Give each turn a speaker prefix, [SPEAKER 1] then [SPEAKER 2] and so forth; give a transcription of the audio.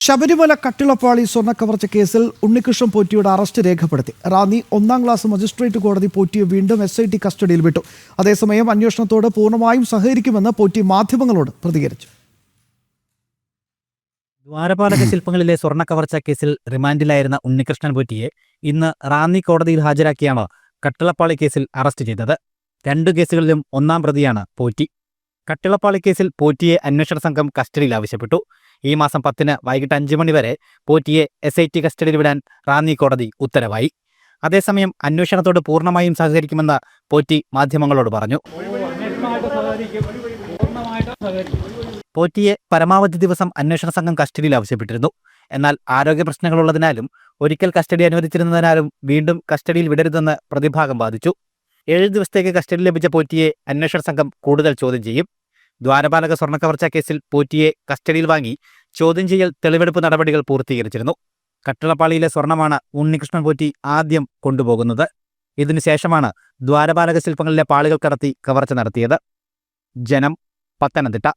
[SPEAKER 1] ശബരിമല കട്ടിളപ്പാളി സ്വർണക്കവർച്ച കേസിൽ ഉണ്ണികൃഷ്ണൻ പോറ്റിയുടെ അറസ്റ്റ് രേഖപ്പെടുത്തി. റാന്നി ഒന്നാം ക്ലാസ് മജിസ്ട്രേറ്റ് കോടതി പോറ്റിയെ വീണ്ടും എസ് ഐ ടി കസ്റ്റഡിയിൽ വിട്ടു. അതേസമയം അന്വേഷണത്തോട് പൂർണമായും സഹകരിക്കുമെന്ന് പോറ്റി മാധ്യമങ്ങളോട് പ്രതികരിച്ചു.
[SPEAKER 2] ദ്വാരപാലക ശില്പങ്ങളിലെ സ്വർണക്കവർച്ച കേസിൽ റിമാൻഡിലായിരുന്ന ഉണ്ണികൃഷ്ണൻ പോറ്റിയെ ഇന്ന് റാന്നി കോടതിയിൽ ഹാജരാക്കിയാണ് കട്ടിളപ്പാളി കേസിൽ അറസ്റ്റ് ചെയ്തത്. രണ്ടു കേസുകളിലും ഒന്നാം പ്രതിയാണ് പോറ്റി. കട്ടിളപ്പാളി കേസിൽ പോറ്റിയെ അന്വേഷണ സംഘം കസ്റ്റഡിയിൽ ആവശ്യപ്പെട്ടു. ഈ മാസം പത്തിന് വൈകിട്ട് അഞ്ചു മണിവരെ പോറ്റിയെ എസ് ഐ ടി കസ്റ്റഡിയിൽ വിടാൻ റാന്നി കോടതി ഉത്തരവായി. അതേസമയം അന്വേഷണത്തോട് പൂർണമായും സഹകരിക്കുമെന്ന് പോറ്റി മാധ്യമങ്ങളോട് പറഞ്ഞു. പോറ്റിയെ പരമാവധി ദിവസം അന്വേഷണ സംഘം കസ്റ്റഡിയിൽ ആവശ്യപ്പെട്ടിരുന്നു. എന്നാൽ ആരോഗ്യ പ്രശ്നങ്ങളുള്ളതിനാലും ഒരിക്കൽ കസ്റ്റഡി അനുവദിച്ചിരുന്നതിനാലും വീണ്ടും കസ്റ്റഡിയിൽ വിടരുതെന്ന് പ്രതിഭാഗം വാദിച്ചു. ഏഴ് ദിവസത്തേക്ക് കസ്റ്റഡി ലഭിച്ച പോറ്റിയെ അന്വേഷണ സംഘം കൂടുതൽ ചോദ്യം ചെയ്യും. ദ്വാരപാലക സ്വർണക്കവർച്ചാ കേസിൽ പോറ്റിയെ കസ്റ്റഡിയിൽ വാങ്ങി ചോദ്യം ചെയ്യൽ തെളിവെടുപ്പ് നടപടികൾ പൂർത്തീകരിച്ചിരുന്നു. കട്ടളപ്പാളിയിലെ സ്വർണമാണ് ഉണ്ണികൃഷ്ണൻ പോറ്റി ആദ്യം കൊണ്ടുപോകുന്നത്. ഇതിനുശേഷമാണ് ദ്വാരപാലക ശില്പങ്ങളിലെ പാളികൾ കടത്തി കവർച്ച നടത്തിയത്. ജനം പത്തനംതിട്ട.